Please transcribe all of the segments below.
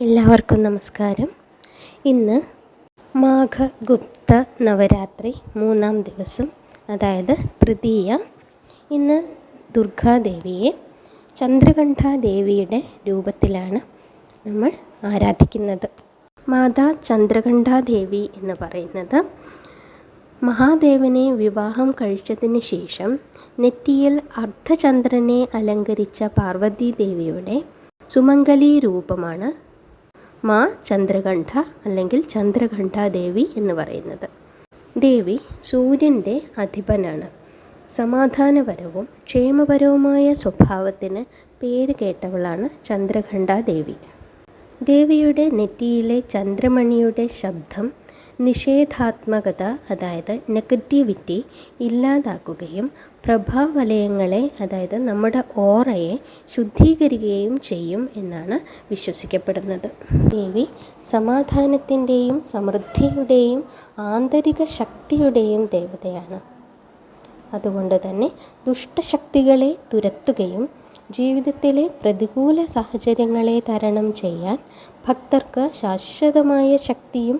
എല്ലാവർക്കും നമസ്കാരം. ഇന്ന് മാഘഗുപ്ത നവരാത്രി മൂന്നാം ദിവസം അതായത് തൃതീയ. ഇന്ന് ദുർഗാദേവിയെ ചന്ദ്രകണ്ഠാദേവിയുടെ രൂപത്തിലാണ് നമ്മൾ ആരാധിക്കുന്നത്. മാതാ ചന്ദ്രകണ്ഠാദേവി എന്ന് പറയുന്നത് മഹാദേവനെ വിവാഹം കഴിച്ചതിന് ശേഷം നെറ്റിയിൽ അർദ്ധചന്ദ്രനെ അലങ്കരിച്ച പാർവതീദേവിയുടെ സുമംഗലി രൂപമാണ് മാ ചന്ദ്രകണ്ഠ അല്ലെങ്കിൽ ചന്ദ്രകണ്ഠ ദേവി എന്ന് പറയുന്നത്. ദേവി സൂര്യന്റെ അധിപനാണ്. സമാധാനപരവും ക്ഷേമപരവുമായ സ്വഭാവത്തിന് പേര് കേട്ടവളാണ് ചന്ദ്രകണ്ഠ ദേവി ദേവിയുടെ നെറ്റിയിലെ ചന്ദ്രമണിയുടെ ശബ്ദം നിഷേധാത്മകത അതായത് നെഗറ്റിവിറ്റി ഇല്ലാതാക്കുകയും പ്രഭാവലയങ്ങളെ അതായത് നമ്മുടെ ഓറയെ ശുദ്ധീകരിക്കുകയും ചെയ്യും എന്നാണ് വിശ്വസിക്കപ്പെടുന്നത്. ദേവി സമാധാനത്തിന്റെയും സമൃദ്ധിയുടെയും ആന്തരിക ശക്തിയുടെയും ദേവതയാണ്. അതുകൊണ്ട് തന്നെ ദുഷ്ടശക്തികളെ തുരത്തുകയും ജീവിതത്തിലെ പ്രതികൂല സാഹചര്യങ്ങളെ തരണം ചെയ്യാൻ ഭക്തർക്ക് ശാശ്വതമായ ശക്തിയും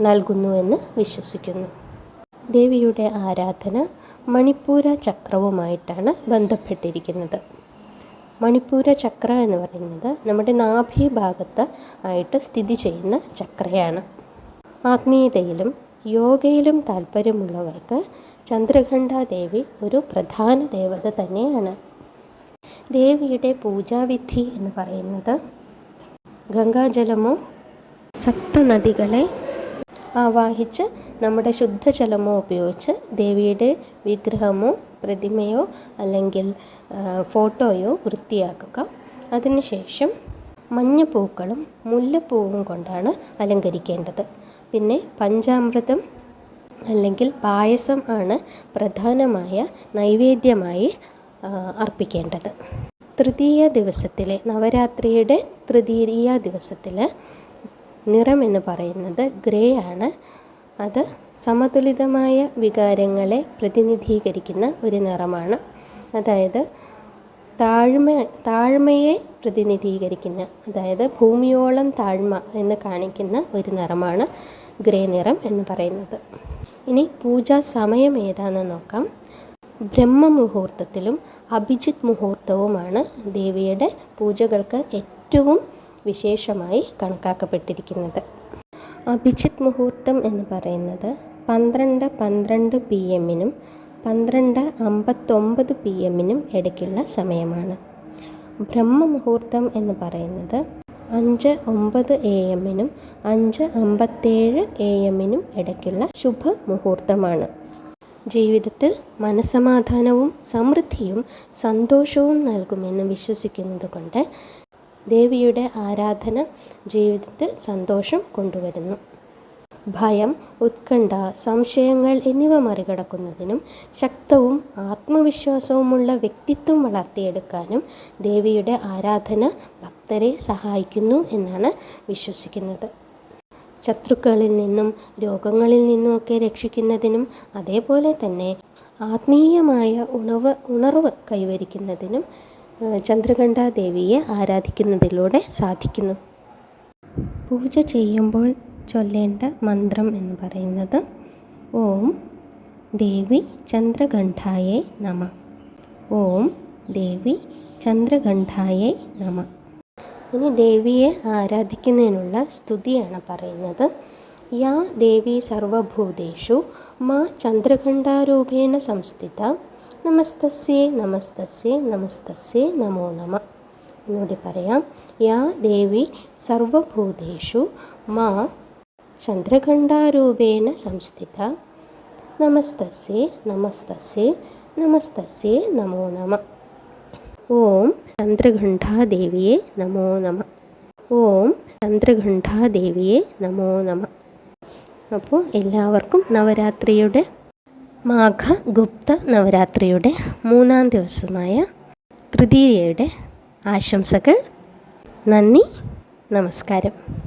നൽകുന്നുവെന്ന് വിശ്വസിക്കുന്നു. ദേവിയുടെ ആരാധന മണിപ്പൂര ചക്രവുമായിട്ടാണ് ബന്ധപ്പെട്ടിരിക്കുന്നത്. മണിപ്പൂര ചക്ര എന്ന് പറയുന്നത് നമ്മുടെ നാഭി ഭാഗത്ത് ആയിട്ട് സ്ഥിതി ചെയ്യുന്ന ചക്രയാണ്. ആത്മീയതയിലും യോഗയിലും താല്പര്യമുള്ളവർക്ക് ചന്ദ്രഘണ്ഠ ദേവി ഒരു പ്രധാന ദേവത തന്നെയാണ്. ദേവിയുടെ പൂജാവിധി എന്ന് പറയുന്നത് ഗംഗാജലമോ സപ്തനദികളെ ആവാഹിച്ച് നമ്മുടെ ശുദ്ധജലമോ ഉപയോഗിച്ച് ദേവിയുടെ വിഗ്രഹമോ പ്രതിമയോ അല്ലെങ്കിൽ ഫോട്ടോയോ വൃത്തിയാക്കുക. അതിനുശേഷം മഞ്ഞപ്പൂക്കളും മുല്ലപ്പൂവും കൊണ്ടാണ് അലങ്കരിക്കേണ്ടത്. പിന്നെ പഞ്ചാമൃതം അല്ലെങ്കിൽ പായസം ആണ് പ്രധാനമായ നൈവേദ്യമായി അർപ്പിക്കേണ്ടത്. തൃതീയ ദിവസത്തിലെ നവരാത്രിയുടെ തൃതീയ ദിവസത്തിൽ നിറം എന്ന് പറയുന്നത് ഗ്രേ ആണ്. അത് സമതുലിതമായ വികാരങ്ങളെ പ്രതിനിധീകരിക്കുന്ന ഒരു നിറമാണ്. അതായത് താഴ്മ താഴ്മയെ പ്രതിനിധീകരിക്കുന്ന അതായത് ഭൂമിയോളം താഴ്മ എന്ന് കാണിക്കുന്ന ഒരു നിറമാണ് ഗ്രേ നിറം എന്ന് പറയുന്നത്. ഇനി പൂജാ സമയം ഏതാണെന്ന് നോക്കാം. ബ്രഹ്മ മുഹൂർത്തത്തിലും അഭിജിത് മുഹൂർത്തവുമാണ് ദേവിയുടെ പൂജകൾക്ക് ഏറ്റവും വിശേഷമായി കണക്കാക്കപ്പെട്ടിരിക്കുന്നത്. അഭിജിത് മുഹൂർത്തം എന്ന് പറയുന്നത് പന്ത്രണ്ട് പന്ത്രണ്ട് പി എമ്മിനും പന്ത്രണ്ട് അമ്പത്തൊമ്പത് പി എമ്മിനും ഇടയ്ക്കുള്ള സമയമാണ്. ബ്രഹ്മ മുഹൂർത്തം എന്ന് പറയുന്നത് അഞ്ച് ഒമ്പത് എ എമ്മിനും അഞ്ച് അമ്പത്തേഴ് എ എമ്മിനും ഇടയ്ക്കുള്ള ശുഭ മുഹൂർത്തമാണ്. ജീവിതത്തിൽ മനസമാധാനവും സമൃദ്ധിയും സന്തോഷവും നൽകുമെന്ന് വിശ്വസിക്കുന്നത് കൊണ്ട് ദേവിയുടെ ആരാധന ജീവിതത്തിൽ സന്തോഷം കൊണ്ടുവരുന്നു. ഭയം ഉത്കണ്ഠ സംശയങ്ങൾ എന്നിവ മറികടക്കുന്നതിനും ശക്തവും ആത്മവിശ്വാസവുമുള്ള വ്യക്തിത്വം വളർത്തിയെടുക്കാനും ദേവിയുടെ ആരാധന ഭക്തരെ സഹായിക്കുന്നു എന്നാണ് വിശ്വസിക്കുന്നത്. ശത്രുക്കളിൽ നിന്നും രോഗങ്ങളിൽ നിന്നുമൊക്കെ രക്ഷിക്കുന്നതിനും അതേപോലെ തന്നെ ആത്മീയമായ ഉണർവ് ഉണർവ് കൈവരിക്കുന്നതിനും ചന്ദ്രകണ്ഠ ദേവിയെ ആരാധിക്കുന്നതിലൂടെ സാധിക്കുന്നു. പൂജ ചെയ്യുമ്പോൾ ചൊല്ലേണ്ട മന്ത്രം എന്ന് പറയുന്നത് ഓം ദേവി ചന്ദ്രകണ്ഠായെ നമ. ഓം ദേവി ചന്ദ്രകണ്ഠായെ നമ. ഇനി ദേവിയെ ആരാധിക്കുന്നതിനുള്ള സ്തുതിയാണ് പറയുന്നത്. യാ ദേവി സർവഭൂതേഷു മാ ചന്ദ്രകണ്ഠാരൂപേണ സംസ്ഥിത നമസ്തസ്യേ നമസ്തസ്യേ നമസ്തസ്യേ നമോ നമ. എന്നൂടി പറയാം യാ ദേവി സർവഭൂതേഷു മാ ചന്ദ്രഖണ്ഡാരൂപേണ സംസ്ഥിത. നമസ്തസ്യേ നമസ്തസ്യേ നമസ്തസ്യേ നമോ നമ. ഓം ചന്ദ്രഘണ്ഠാദേവിയെ നമോ നമ. ഓം ചന്ദ്രഘണ്ഠാദേവിയെ നമോ നമ. അപ്പോൾ എല്ലാവർക്കും നവരാത്രിയുടെ മാഘഗുപ്ത നവരാത്രിയുടെ മൂന്നാം ദിവസമായ തൃതീയയുടെ ആശംസകൾ. നന്ദി നമസ്കാരം.